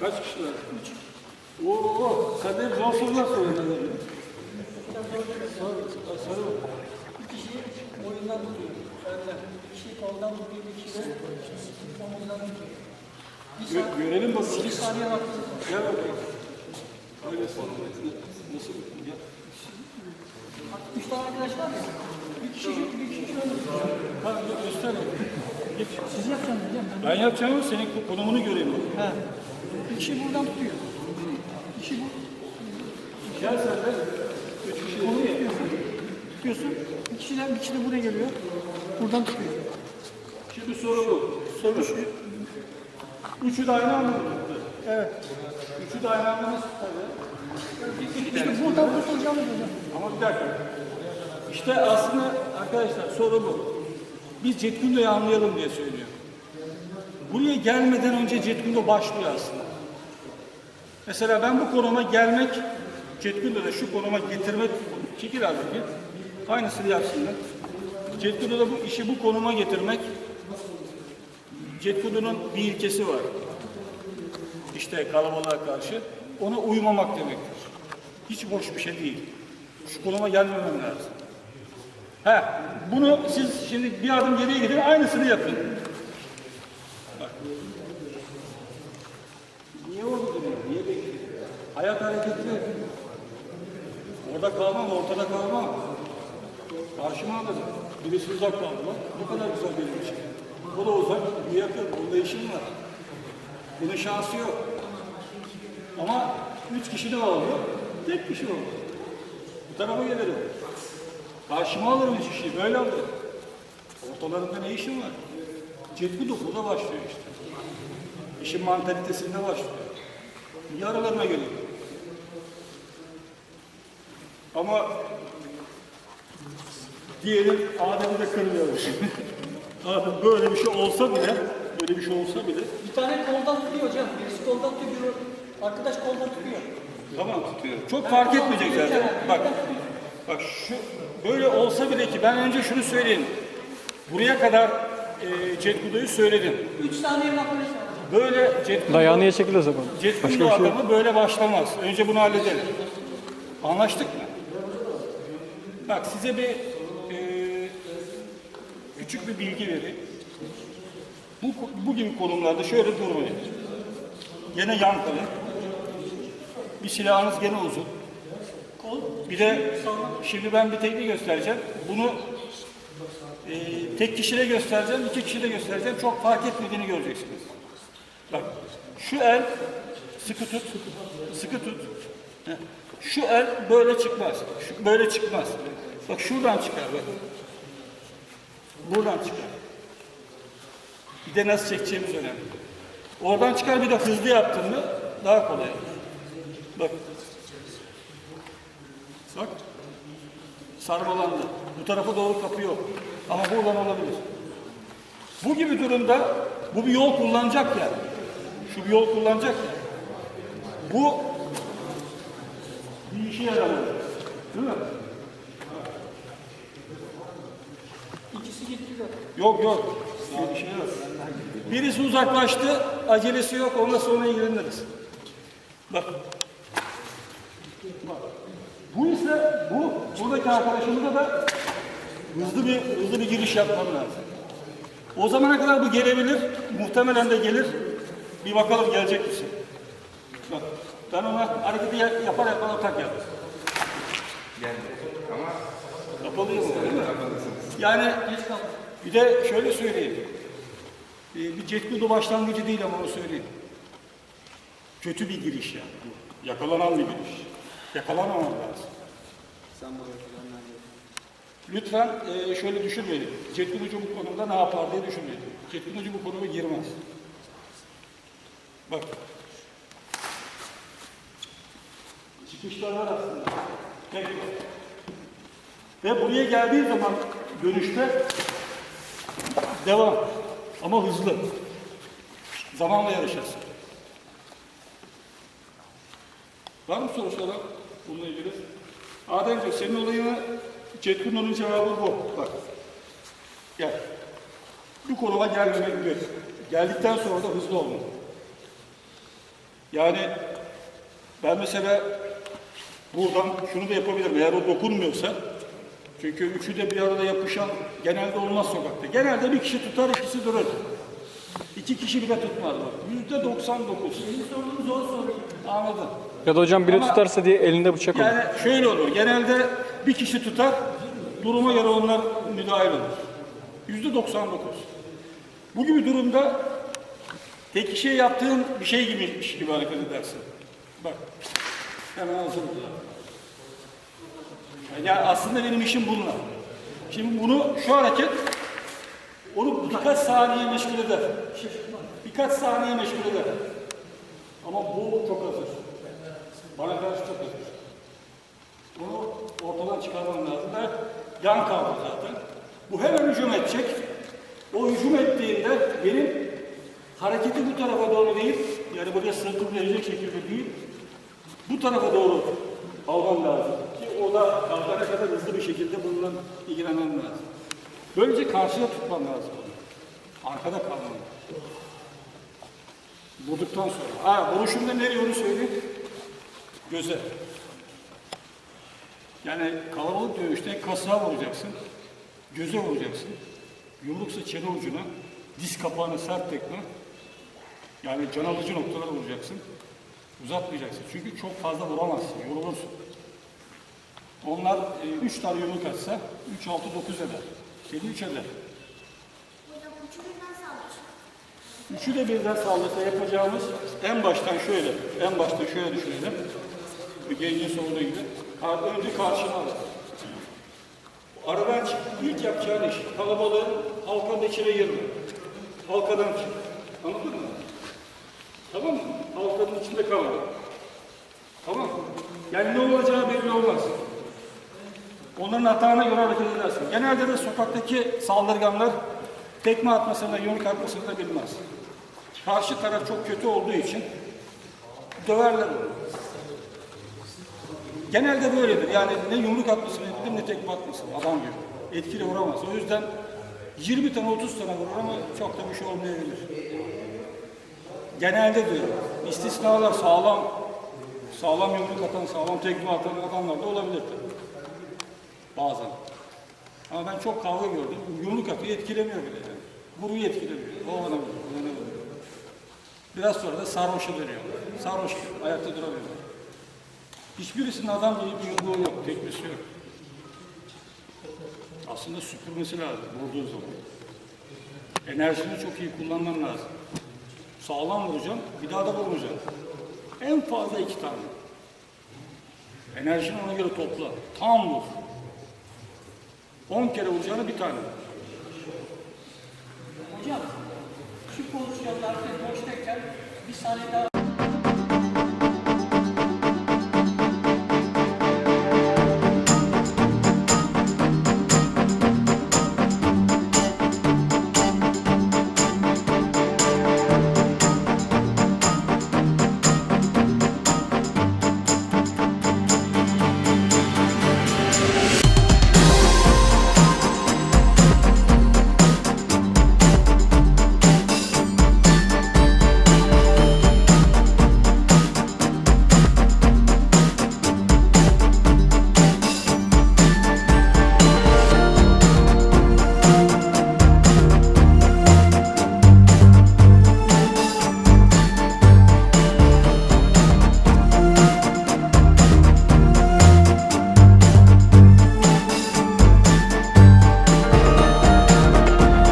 kaç kişiler? Üç. Oo, sen de zor sorular soruyorsun. Sarı. Bir kişi boyundan tutuyor. Bir kişi koldan tutuyor. Bir kişi de omuzdan tutuyor. Bir Gö görelim bakalım. bir saniye vakti. Gel bakalım. Öyle sana. Nasıl? Ya. Üç tane arkadaş var ya. Bir kişi bir kişi şöyle. Ha, gö- göster. Siz yapacaksınız hocam. Ben yapacağım ama senin konumunu göreyim. He. Kişi buradan tutuyor. Kişi bu. Gel sen de. Kişi Kolu tutuyorsun. Tutuyorsun. Bir kişiden bir kişi de buraya geliyor. Buradan tutuyor. Şimdi soru bu. Soru şu. Üçü de aynı anda mı? Evet. Üçü de aynı anda nasıl tabii? İşte buradan kurtulacağımız hocam. Ama bir dakika. İşte aslında arkadaşlar soru bu. Biz Cetkundo'yu anlayalım diye söylüyor. Buraya gelmeden önce Cetkundo başlıyor aslında. Mesela ben bu konuma gelmek, Cetkundo'da şu konuma getirmek, çekil abi bir. Aynısını yapsınlar. Cetkundo'da bu işi bu konuma getirmek, Cetkundo'nun bir ilkesi var. İşte kalabalığa karşı. Ona uymamak demektir. Hiç boş bir şey değil. Şu konuma gelmemem lazım. He, bunu siz şimdi bir adım geriye gidin, aynısını yapın. Bak. Niye orada duruyor? Niye bekliyor? Hayat hareketli. Orada kalmam, ortada kalmam. Karşıma alırım. Birisi uzak kaldı bak. Bu kadar güzel benim için. O da uzak, bu yakın. Bunda işim var. Bunun şansı yok. Ama üç kişi de oldu. Tek kişi oldu. Bu tarafa gelirim. Karşıma alırım üç kişiyi. Böyle alırım. Ortalarında ne işim var? Cetku da burada başlıyor işte. İşin mantalitesinde başlıyor. Niye aralarına geliyor? Ama diyelim Adem'i de kırmıyoruz. Adem böyle bir şey olsa bile, böyle bir şey olsa bile Bir tane koldan tutuyor hocam. Birisi koldan tutuyor. Arkadaş koldan tutuyor. Tamam tutuyor. Çok fark etmeyecek zaten. Bak, bak şu böyle olsa bile ki ben önce şunu söyleyeyim. Buraya kadar e, Cetkudo'yu söyledim. Üç saniye vakti var. Böyle Cetkudo, Dayağı niye çekil o zaman? Cetkudo Başka bir şey adamı böyle başlamaz. Önce bunu halledelim. Anlaştık mı? Bak size bir e, küçük bir bilgi vereyim. Bu, bu gibi konumlarda şöyle durmayın. Gene yan kalın. Bir silahınız gene uzun. Bir de şimdi ben bir tekniği göstereceğim. Bunu e, tek kişide göstereceğim, iki kişide göstereceğim. Çok fark etmediğini göreceksiniz. Bak şu el sıkı tut, sıkı tut. Şu el böyle çıkmaz. Şu, böyle çıkmaz. Bak şuradan çıkar bak. Buradan çıkar. Bir de nasıl çekeceğimiz önemli. Oradan çıkar bir de hızlı yaptın mı daha kolay. Bak. Bak. Sarmalandı. Bu tarafa doğru kapı yok. Ama buradan olabilir. Bu gibi durumda bu bir yol kullanacak ya. Şu bir yol kullanacak ya. Bu işe yaramıyor. Değil mi? İkisi gitti de. Yok yok. Bir şey yok. Birisi uzaklaştı. Acelesi yok. Onunla sonra ilgileniriz. Bak. Bak. Bu ise bu buradaki arkadaşımıza da hızlı bir hızlı bir giriş yapmam lazım. O zamana kadar bu gelebilir. Muhtemelen de gelir. Bir bakalım gelecek misin? Ben ona hareketi ya- yapar yapar atak yap. Kapalıyım o, değil mi? Yani bir de şöyle söyleyeyim. Ee, bir Cetkudu başlangıcı değil ama onu söyleyeyim. Kötü bir giriş yani. bu. Yakalanan bir giriş. Yakalanmaman lazım. Lütfen e, şöyle düşünmeyin. Cetkuducu bu konumda ne yapar diye düşünmeyin. Cetkuducu bu konuma girmez. Bak. Çıkışlar var aslında. Tek. Ve buraya geldiği zaman dönüşte devam. Ama hızlı. Zamanla yarışırsın. Var mı soru soran bununla ilgili? Ademciğim senin olayını Cetkun'un cevabı bu. Bak. Gel. Bu konuma gelmemek bir. Geldikten sonra da hızlı olmalı. Yani ben mesela buradan şunu da yapabilirim eğer o dokunmuyorsa. Çünkü üçü de bir arada yapışan genelde olmaz sokakta. Genelde bir kişi tutar, ikisi durur. İki kişi bile tutmaz. bak. Yüzde 99. Benim sorum zor soru. Anladın? Ya da hocam biri Ama- tutarsa diye elinde bıçak olur. Yani şöyle olur. Genelde bir kişi tutar, duruma göre onlar müdahil olur. Yüzde 99. Bu gibi durumda tek kişiye yaptığın bir şey gibiymiş gibi hareket edersin. Bak. Hemen hazır. Yani aslında benim işim bununla. Şimdi bunu şu hareket onu birkaç saniye meşgul eder. Birkaç saniye meşgul eder. Ama bu çok hazır. Bana karşı çok hazır. Bunu ortadan çıkarmam lazım. Ben yan kaldı zaten. Bu hemen hücum edecek. O hücum ettiğinde benim hareketi bu tarafa doğru değil, yani buraya sırtım verecek şekilde değil, bu tarafa doğru almam lazım. Ki o da kalkana kadar hızlı bir şekilde bununla ilgilenmem lazım. Böylece karşıya tutmam lazım. Arkada kalmam lazım. Vurduktan sonra. Ha, vuruşumda nereye onu söyleyeyim. Göze. Yani kalabalık dövüşte kasığa vuracaksın, göze vuracaksın. Yumruksa çene ucuna, diz kapağına sert tekme. Yani can alıcı noktalara vuracaksın. Uzatmayacaksın. Çünkü çok fazla vuramazsın, yorulursun. Onlar e, üç tane yumruk atsa, üç, altı, dokuz eder. Seni üç eder. Hocam üçü de birden saldırsa yapacağımız en baştan şöyle, en başta şöyle düşünelim. Bir gencin sorduğu gibi. Önce karşına al. Aradan çık. İlk yapacağın iş kalabalığı halkanın içine girme. Halkadan çık. Anladın mı? Tamam mı? Halkanın içinde kalma. Tamam mı? Yani ne olacağı belli olmaz. Onların hatana göre hareket edersin. Genelde de sokaktaki saldırganlar tekme atmasını, yumruk atmasını da bilmez. Karşı taraf çok kötü olduğu için döverler onu. Genelde böyledir. Yani ne yumruk atmasını bilir ne tekme atmasını adam gibi. Etkili vuramaz. O yüzden 20 tane 30 tane vurur ama çok da bir şey olmayabilir. Genelde diyorum. İstisnalar sağlam sağlam yumruk atan, sağlam tekme atan adamlar da olabilir tabii. Bazen. Ama ben çok kavga gördüm. Yumruk atıyor etkilemiyor bile yani. Vuruyu etkilemiyor. O bana vuruyor. Biraz sonra da sarhoşa dönüyor. Sarhoş ayakta duramıyor. Hiçbirisinin adam gibi bir yumruğu yok, tekmesi yok. Aslında süpürmesi lazım vurduğu zaman. Enerjini çok iyi kullanman lazım. Sağlam vuracaksın, bir daha da vurmayacaksın. En fazla iki tane. Enerjini ona göre topla. Tam vur. 10 kere vuracağına bir tane. Hocam şu pozisyonlarda boştayken bir saniye daha